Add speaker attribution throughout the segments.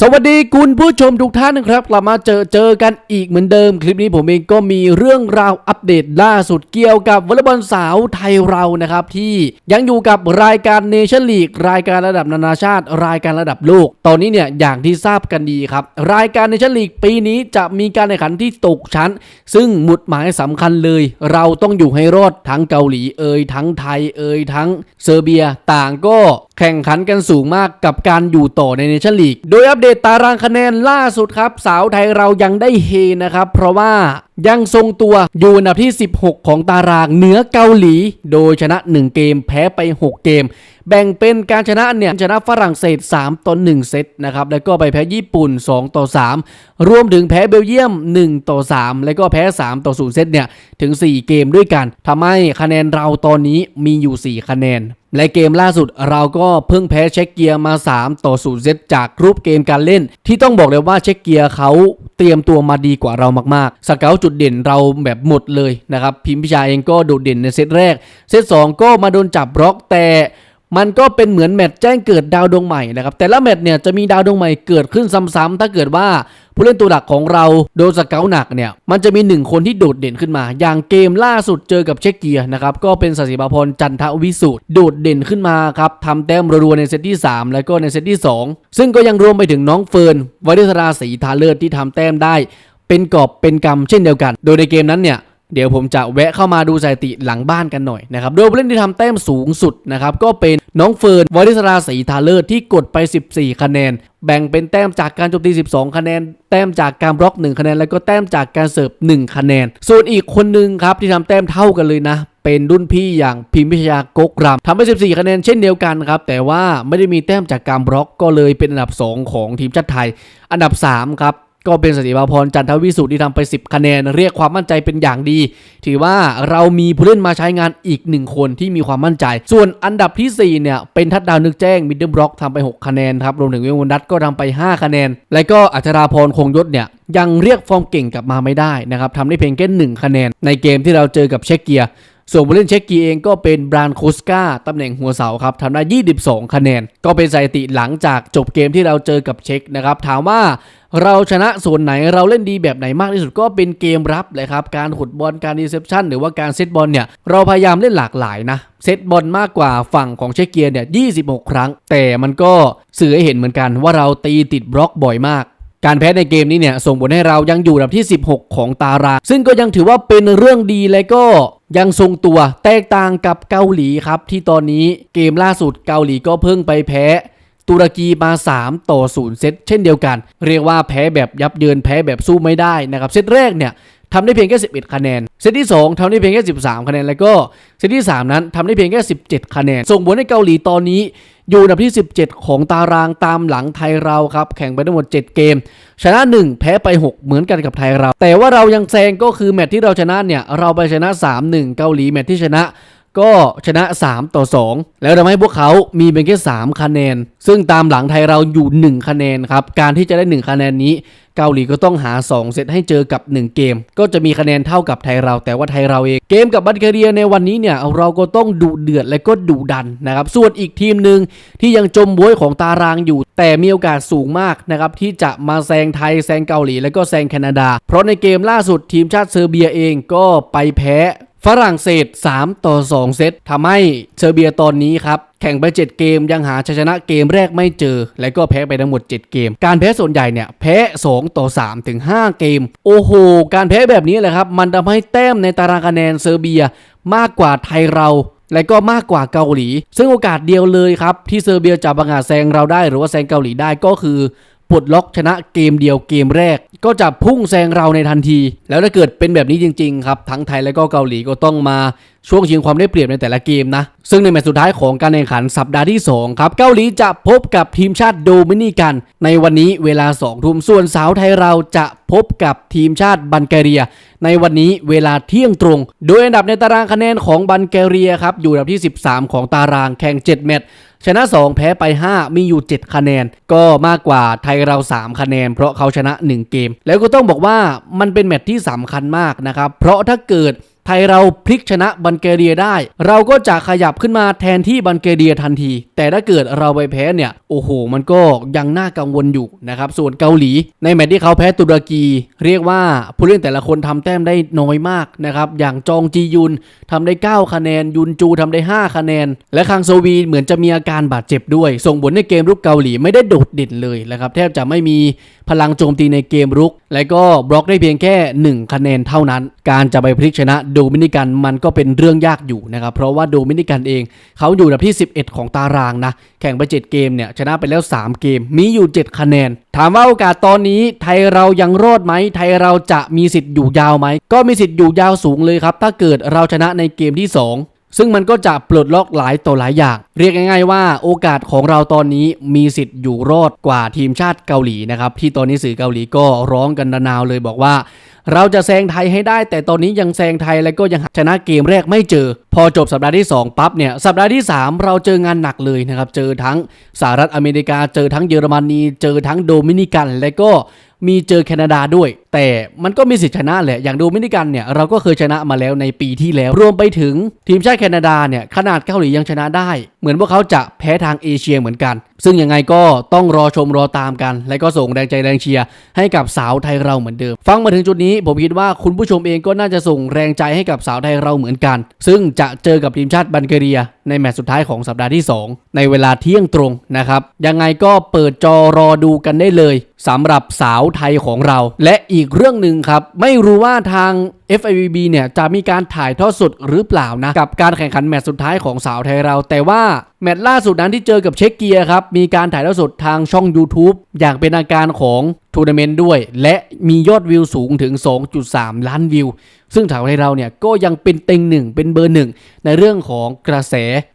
Speaker 1: สวัสดีคุณผู้ชมทุกท่านนะครับ กลับมาเจอเจอกันอีกเหมือนเดิม คลิปนี้ผมเองก็มีเรื่องราวอัปเดตล่าสุดเกี่ยวกับวอลเลย์บอลสาวไทยเรานะครับ ที่ยังอยู่กับรายการเนชั่นลีกรายการระดับนานาชาติ รายการระดับโลก ตอนนี้เนี่ยอย่างที่ทราบกันดีครับ รายการเนชั่นลีกปีนี้จะมีการแข่งขันที่ตกชั้น ซึ่งหมุดหมายสำคัญเลย เราต้องอยู่ให้รอดทั้งเกาหลีเอ่ยทั้งไทยเอ่ยทั้งเซอร์เบียต่างก็แข่งขันกันสูงมากกับการอยู่ต่อในเนชั่นลีกโดยอัปเดตตารางคะแนนล่าสุดครับ สาวไทยเรายังได้เฮนะครับ เพราะว่ายังทรงตัวอยู่อันดับที่ 16 ของตารางเหนือเกาหลี โดยชนะ 1 เกมแพ้ไป 6 เกม แบ่งเป็นการชนะเนี่ยชนะฝรั่งเศส 3 ต่อ 1 เซตนะครับ แล้วก็ไปแพ้ญี่ปุ่น 2 ต่อ 3 รวมถึงแพ้เบลเยียม 1 ต่อ 3 แล้วก็แพ้ 3 ต่อ 0 เซตเนี่ยถึง 4 เกมด้วยกันทำให้คะแนนเราตอนนี้มีอยู่ 4 คะแนน และเกมล่าสุดเราก็เพิ่งแพ้เช็กเกียร์มา 3 ต่อ0เซตจากรูปเกมการเล่น ที่ต้องบอกเลยว่าเช็กเกียร์เขาเตรียมตัวมาดีกว่าเรามากๆ สเกลจุดเด่นเราแบบหมดเลยนะครับ พิมพิชาเองก็โดดเด่นในเซตแรก เซต2ก็มาโดนจับบล็อกแต่ มันก็เป็นเหมือนแมตช์แจ้งเกิดดาวดวงใหม่นะครับ แต่ละแมตช์เนี่ยจะมีดาวดวงใหม่เกิดขึ้นซ้ำๆถ้าเกิดว่าผู้เล่นตัวหลักของเราโดนสเกลหนักเนี่ย มันจะมีหนึ่งคนที่โดดเด่นขึ้นมา อย่างเกมล่าสุดเจอกับเช็กเกียนะครับ ก็เป็นสศิบาพรจันทวิสุทธ์โดดเด่นขึ้นมาครับทำแต้มรัวๆในเซตที่ 3 แล้วก็ในเซตที่ 2 ซึ่งก็ยังรวมไปถึงน้องเฟิร์นวริศราศรีทาเลิศที่ทำแต้มได้ เป็นกอบเป็นกำเช่นเดียวกัน โดยในเกมนั้นเนี่ย เดี๋ยวผมจะแวะเข้ามาดูสถิติหลังบ้านกันหน่อยนะครับโดยผู้เล่นที่ทำแต้มสูงสุดนะครับก็เป็นน้องเฟิร์นวอริศราศรีทาเลิศที่กดไป 14 คะแนน แบ่งเป็นแต้มจากการโจมตี 12 คะแนน แต้มจากการบล็อก 1 คะแนน แล้วก็แต้มจากการเสิร์ฟ 1 คะแนน ส่วนอีกคนหนึ่งครับที่ทำแต้มเท่ากันเลยนะเป็นรุ่นพี่อย่างพิมพิชยากกรำทำไป 14 คะแนนเช่นเดียวกันครับ แต่ว่าไม่ได้มีแต้มจากการบล็อกก็เลยเป็นอันดับ 2 ของทีมชาติไทย อันดับ 3 ครับ ก็เป็นสติภาพรจันทวิสุทธิ์ที่ทำไป 10 คะแนน เรียกความมั่นใจเป็นอย่างดี ถือว่าเรามีผู้เล่นมาใช้งานอีกหนึ่งคนที่มีความมั่นใจ ส่วนอันดับทีสี่ 4 เนี่ย เป็นทัดดาวนึกแจ้งมิดเดิลบล็อกทำไป 6 คะแนนครับ รวมถึงเวงวันดัตก็ทำไป 5 คะแนน และก็อัชราพรคงยศเนี่ยยังเรียกฟอร์มเก่งกลับมาไม่ได้นะครับทำได้เพียงแค่1คะแนน ในเกมที่เราเจอกับเช็กเกียส่วนผู้เล่นเช็กกีเองก็เป็นบรานโคสกาตำแหน่งหัวเสาครับทำได้ 22 คะแนน ก็เป็นสถิติหลังจากจบเกมที่เราเจอกับเช็กนะครับ ถามว่า เราชนะส่วนไหนเราเล่นดีแบบไหนมากที่สุดก็เป็นเกมรับเลยครับ การขุดบอลการรีเซพชันหรือว่าการเซตบอลเนี่ย เราพยายามเล่นหลากหลายนะ เซตบอลมากกว่าฝั่งของเชเกียเนี่ย 26 ครั้ง แต่มันก็สื่อให้เห็นเหมือนกันว่าเราตีติดบล็อกบ่อยมากการแพ้ในเกมนี้เนี่ยส่งผลให้เรายังอยู่อันดับที่ 16 ของตารางซึ่งก็ยังถือว่าเป็นเรื่องดีและก็ยังทรงตัวแตกต่างกับเกาหลีครับ ที่ตอนนี้เกมล่าสุดเกาหลีก็เพิ่งไปแพ้ ตุรกีมา 3 ต่อ 0 เซตเช่นเดียวกัน เรียกว่าแพ้แบบยับเยินแพ้แบบสู้ไม่ได้นะครับ เซตแรกเนี่ยทำได้เพียงแค่ 11 คะแนน เซตที่ 2ทำได้เพียงแค่ 13 คะแนน แล้วก็เซตที่ 3 นั้นทำได้เพียงแค่ 17 คะแนน ส่งผลให้เกาหลีตอนนี้ อยู่อันดับที่ 17 ของตารางตามหลังไทยเราครับ แข่งไปทั้งหมด 7 เกม ชนะ 1 แพ้ไป 6 เหมือนกันกับไทยเรา แต่ว่าเรายังแซงก็คือแมตช์ที่เราชนะเนี่ย เราไปชนะ 3-1 เกาหลีแมตช์ที่ชนะ ก็ชนะ 3 ต่อ 2 แล้วทำให้พวกเขามีเพียงแค่3คะแนน ซึ่งตามหลังไทยเราอยู่ 1 คะแนนครับ การที่จะได้ 1 คะแนนนี้ เกาหลีก็ต้องหา 2 เซตให้เจอกับ 1 เกม ก็จะมีคะแนนเท่ากับไทยเรา แต่ว่าไทยเราเอง เกมกับบัตเกเรียในวันนี้เนี่ยเราก็ต้องดุเดือดและก็ดุดันนะครับส่วนอีกทีมหนึ่งที่ยังจมบวยของตารางอยู่ แต่มีโอกาสสูงมากนะครับที่จะมาแซงไทยแซงเกาหลี และก็แซงแคนาดา เพราะในเกมล่าสุดทีมชาติเซอร์เบียเองก็ไปแพ้ ฝรั่งเศส 3 ต่อ 2 เซตทำให้เซอร์เบียตอนนี้ครับแข่งไป 7 เกมยังหาชัยชนะเกมแรกไม่เจอ และก็แพ้ไปทั้งหมด 7 เกม การแพ้ส่วนใหญ่เนี่ยแพ้ 2 ต่อ 3 ถึง 5 เกม โอ้โห การแพ้แบบนี้แหละครับ มันทำให้แต้มในตารางคะแนนเซอร์เบียมากกว่าไทยเราและก็มากกว่าเกาหลี ซึ่งโอกาสเดียวเลยครับ ที่เซอร์เบียจะบังอาจแซงเราได้หรือว่าแซงเกาหลีได้ก็คือ ปลดล็อกชนะเกมเดียวเกมแรก ก็จะพุ่งแซงเราในทันที แล้วถ้าเกิดเป็นแบบนี้จริงๆครับทั้งไทยและก็เกาหลีก็ต้องมาช่วงชิงความได้เปรียบในแต่ละเกมนะ ซึ่งในแมตช์สุดท้ายของการแข่งขันสัปดาห์ที่ 2 ครับ เกาหลีจะพบกับทีมชาติโดมินิกัน ในวันนี้เวลา2ทุ่มส่วนสาวไทยเราจะพบกับทีมชาติบัลแกเรีย ในวันนี้เวลาเที่ยงตรง โดยอันดับในตารางคะแนนของบัลแกเรียครับอยู่อันดับที่ 13 ของตารางแข่ง 7 แมตช์ ชนะ 2 แพ้ไป 5 มีอยู่ 7 คะแนน ก็มากกว่าไทยเรา 3 คะแนน เพราะเขาชนะ 1 เกม แล้วก็ต้องบอกว่ามันเป็นแมตช์ที่สำคัญมากนะครับ เพราะถ้าเกิด ไทยเราพลิกชนะบัลแกเรียได้ เราก็จะขยับขึ้นมาแทนที่บัลแกเรียทันที แต่ถ้าเกิดเราไปแพ้เนี่ย โอ้โห มันก็ยังน่ากังวลอยู่นะครับ ส่วนเกาหลี ในแมตช์ที่เขาแพ้ตุรกี เรียกว่าผู้เล่นแต่ละคนทำแต้มได้น้อยมากนะครับ อย่างจองจียุนทำได้ 9 คะแนน ยุนจูทำได้ 5 คะแนน และคังโซวีเหมือนจะมีอาการบาดเจ็บด้วย ส่งผลในเกมรุกเกาหลีไม่ได้โดดเด่นเลยนะครับ แทบจะไม่มีพลังโจมตีในเกมรุก และก็บล็อกได้เพียงแค่ 1 คะแนนเท่านั้น การจะไปพลิกชนะโดมินิกันมันก็เป็นเรื่องยากอยู่นะครับ เพราะว่าโดมินิกันเองเขาอยู่อันดับที่ 11 ของตารางนะ แข่งไป 7 เกมเนี่ยชนะไปแล้ว 3 เกม มีอยู่ 7 คะแนน ถามว่าโอกาสตอนนี้ไทยเรายังรอดไหม ไทยเราจะมีสิทธิ์อยู่ยาวไหม ก็มีสิทธิ์อยู่ยาวสูงเลยครับ ถ้าเกิดเราชนะในเกมที่ 2ซึ่งมันก็จะปลดล็อกหลายต่อหลายอย่าง เรียกง่ายๆว่าโอกาสของเราตอนนี้มีสิทธิ์อยู่รอดกว่าทีมชาติเกาหลีนะครับ ที่ตอนนี้สื่อเกาหลีก็ร้องกันระนาวเลยบอกว่า เราจะแซงไทยให้ได้ แต่ตอนนี้ยังแซงไทยและก็ยังชนะเกมแรกไม่เจอ พอจบสัปดาห์ที่ 2 ปั๊บเนี่ย สัปดาห์ที่ 3 เราเจองานหนักเลยนะครับ เจอทั้งสหรัฐอเมริกา เจอทั้งเยอรมนี เจอทั้งโดมินิกัน และก็มีเจอแคนาดาด้วย แต่มันก็มีสิทธิชนะแหละ อย่างโดมินิกันเนี่ยเราก็เคยชนะมาแล้วในปีที่แล้ว รวมไปถึงทีมชาติแคนาดาเนี่ยขนาดเกาหลียังชนะได้ เหมือนพวกเขาจะแพ้ทางเอเชียเหมือนกัน ซึ่งยังไงก็ต้องรอชมรอตามกัน และก็ส่งแรงใจแรงเชียร์ให้กับสาวไทยเราเหมือนเดิม ฟังมาถึงจุดนี้ผมคิดว่าคุณผู้ชมเองก็น่าจะส่งแรงใจให้กับสาวไทยเราเหมือนกัน ซึ่งจะเจอกับทีมชาติบัลแกเรีย ในแมตช์สุดท้ายของสัปดาห์ที่ 2 ในเวลาเที่ยงตรงนะครับยังไงก็เปิดจอรอดูกันได้เลยสำหรับสาวไทยของเรา และอีกเรื่องหนึ่งครับ ไม่รู้ว่าทาง FIVB เนี่ยจะมีการถ่ายทอดสดหรือเปล่านะ กับการแข่งขันแมตช์สุดท้ายของสาวไทยเรา แต่ว่าแมตช์ล่าสุดนั้นที่เจอกับเช็กเกียครับ มีการถ่ายทอดสดทางช่อง YouTube อย่างเป็นทางการของทัวร์นาเมนต์ด้วย และมียอดวิวสูงถึง 2.3 ล้านวิว ซึ่งสาวไทยเราเนี่ยก็ยังเป็นเต็งหนึ่งเป็นเบอร์หนึ่งในเรื่องของกระแส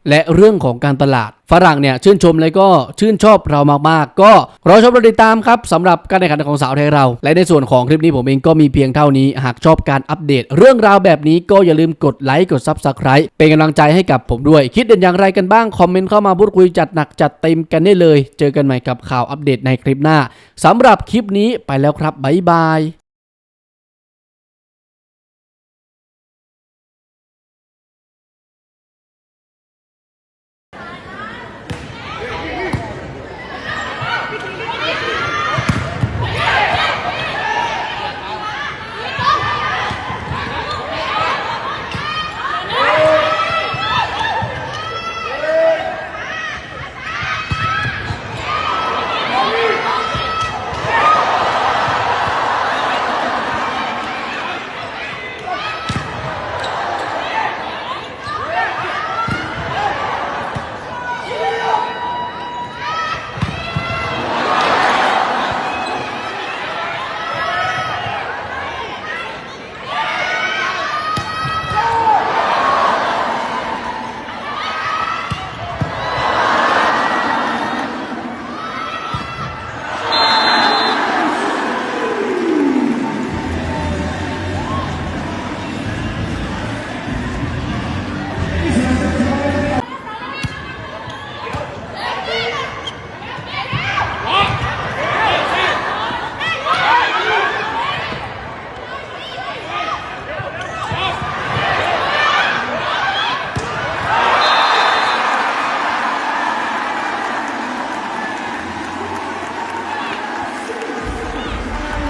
Speaker 1: และเรื่องของการตลาดฝรั่งเนี่ยชื่นชมและก็ชื่นชอบเรามากๆ ก็รอชมรอติดตามครับสำหรับการแข่งขันของสาวไทยเรา และในส่วนของคลิปนี้ผมเองก็มีเพียงเท่านี้หากชอบการอัปเดตเรื่องราวแบบนี้ก็อย่าลืมกดไลค์กด Subscribe เป็นกำลังใจให้กับผมด้วย คิดเห็นอย่างไรกันบ้าง คอมเมนต์เข้ามาพูดคุยจัดหนักจัดเต็มกันได้เลย เจอกันใหม่กับข่าวอัปเดตในคลิปหน้าสำหรับคลิปนี้ไปแล้วครับบ๊ายบาย